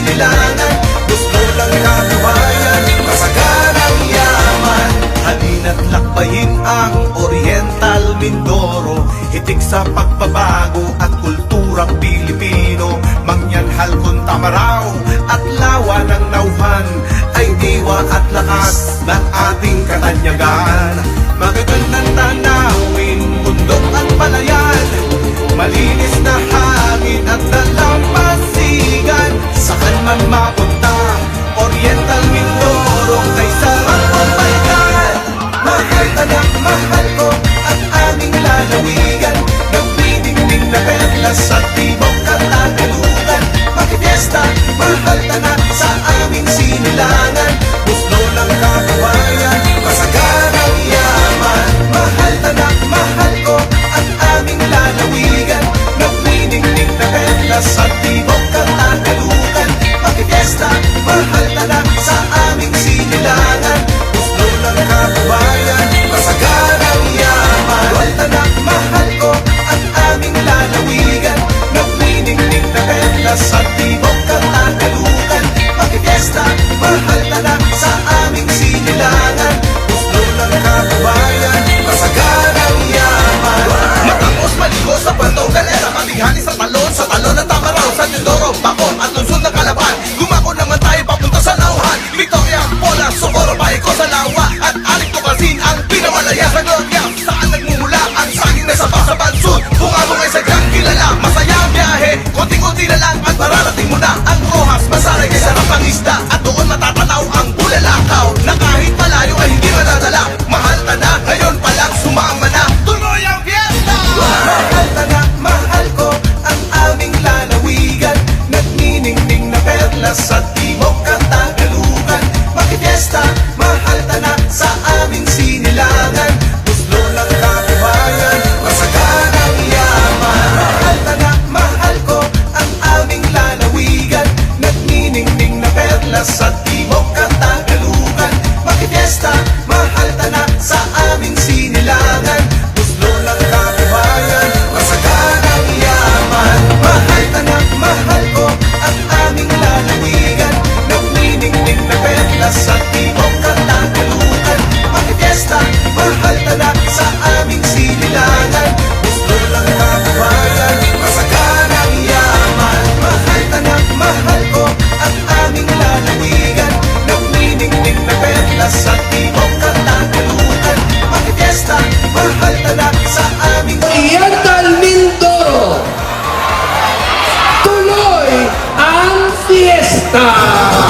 kinilangan Gusto lang katuwayan, masaganang yaman. Halin lakbayin ang Oriental Mindoro. Hitik sa pagbabago at kulturang Pilipino. Mangyanhal kung tamarang 나 Mindoro, Bacor at Luzon 啊！